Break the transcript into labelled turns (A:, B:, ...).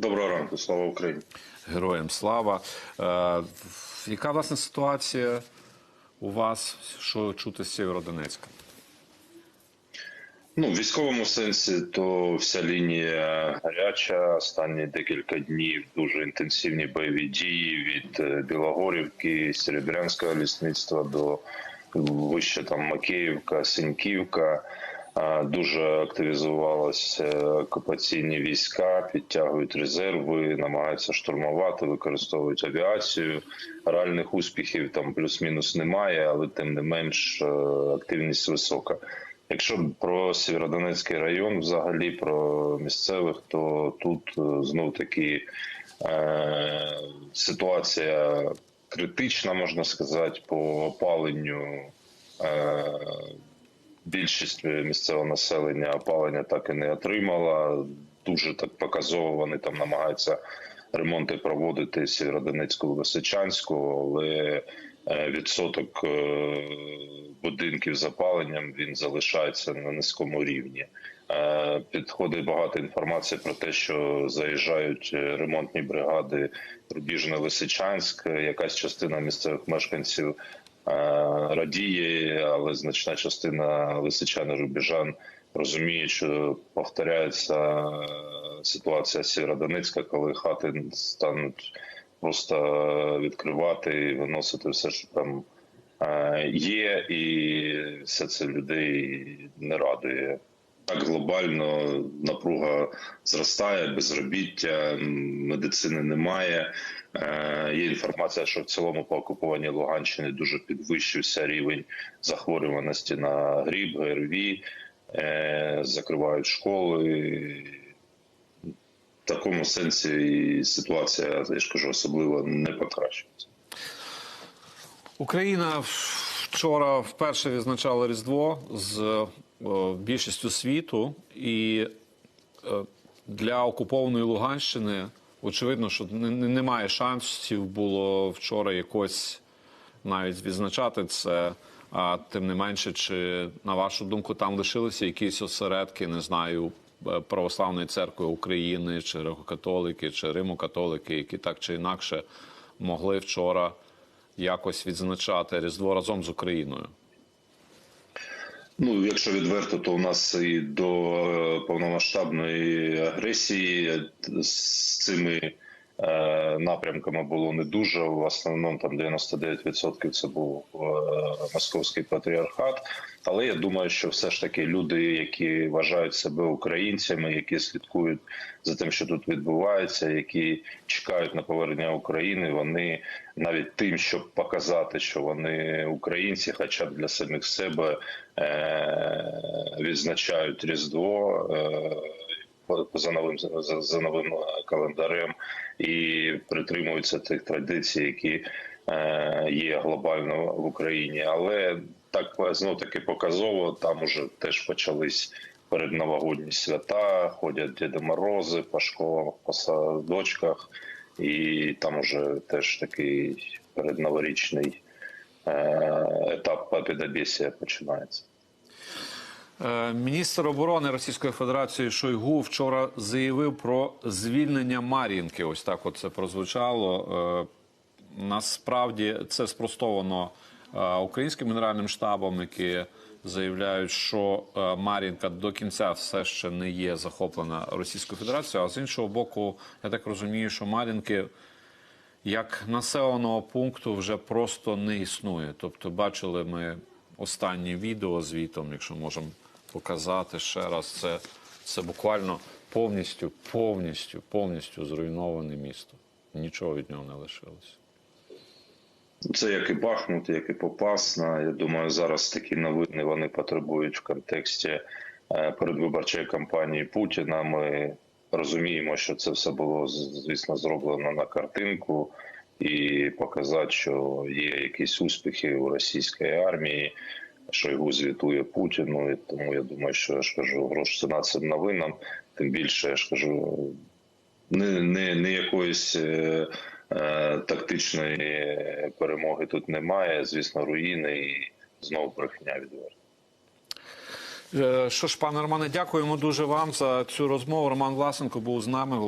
A: Доброго ранку, слава Україні.
B: Героям слава. Е, яка власне ситуація у вас, що чути з Сєвєродонецька?
A: Ну, в військовому сенсі, то вся лінія гаряча. Останні декілька днів дуже інтенсивні бойові дії від е, Білогорівки, Серебрянського лісництва до вище там Макеївка, Синьківка. Дуже активізувалися окупаційні війська, підтягують резерви, намагаються штурмувати, використовують авіацію. Реальних успіхів там плюс-мінус немає, але тим не менш е, активність висока. Якщо про Сєвєродонецький район, взагалі про місцевих, то тут знов таки е, ситуація критична, можна сказати, по опаленню. Е, більшість місцевого населення опалення так і не отримала. Дуже так показово вони там намагаються ремонти проводити Сєвєродонецьку Височанську, але е, відсоток е, будинків з опаленням він залишається на низькому рівні. Е, Підходить багато інформації про те, що заїжджають ремонтні бригади Рубіжне Лисичанськ. Якась частина місцевих мешканців радіє, але значна частина лисичан рубіжан розуміє, що повторяється е, ситуація Сєвєродонецька, коли хати стануть просто відкривати і виносити все, що там е, є, і все це людей не радує. Так глобально напруга зростає, безробіття, медицини немає. Е, Є інформація, що в цілому по окупованій Луганщині дуже підвищився рівень захворюваності на гріб, ГРВІ, е, закривають школи. В такому сенсі ситуація, я ж кажу, особливо не покращується.
B: Україна вчора вперше відзначала Різдво з більшістю світу, і е, для окупованої Луганщини очевидно, що не- не- немає шансів було вчора якось навіть відзначати це. А тим не менше, чи на вашу думку там лишилися якісь осередки, не знаю, е, православної церкви України, чи греко-католики, чи римокатолики, які так чи інакше могли вчора якось відзначати Різдво разом з Україною.
A: Ну, якщо відверто, то у нас і до е, повномасштабної агресії з цими е, напрямками було не дуже. В основному там 99% це був е, московський патріархат. Але я думаю, що все ж таки люди, які вважають себе українцями, які слідкують за тим, що тут відбувається, які чекають на повернення України, вони навіть тим, щоб показати, що вони українці, хоча б для самих себе е- відзначають Різдво. Е- за новим за, за новим календарем і притримуються тих традицій, які е, є глобально в Україні. Але так знов таки показово там уже теж почались передновогодні свята, ходять Діди Морози по школах, по садочках, і там уже теж такий передноворічний е, етап побєдобєсія починається.
B: Е, Міністр оборони Російської Федерації Шойгу вчора заявив про звільнення Мар'їнки. Ось так от це прозвучало. Е, Насправді це спростовано е, українським генеральним штабом, які заявляють, що Мар'їнка до кінця все ще не є захоплена Російською Федерацією. А з іншого боку, я так розумію, що Мар'їнки як населеного пункту вже просто не існує. Тобто, бачили ми останнє відео звітом, якщо можемо показати ще раз, це, це буквально повністю, повністю, повністю зруйноване місто. Нічого від нього не лишилось.
A: Це як і Бахмут, як і Попасна. Я думаю, зараз такі новини вони потребують в контексті е, передвиборчої кампанії Путіна. Ми розуміємо, що це все було звісно зроблено на картинку, і показати, що є якісь успіхи у російської армії. Шойгу звітує Путіну, і тому я думаю, що я ж кажу, грош ціна цим новинам. Тим більше я ж кажу, не, не, не якоїсь е, е, тактичної перемоги тут немає. Звісно, руїни і знову брехня відверто.
B: Е, Що ж, пане Романе, дякуємо дуже вам за цю розмову. Роман Власенко був з нами.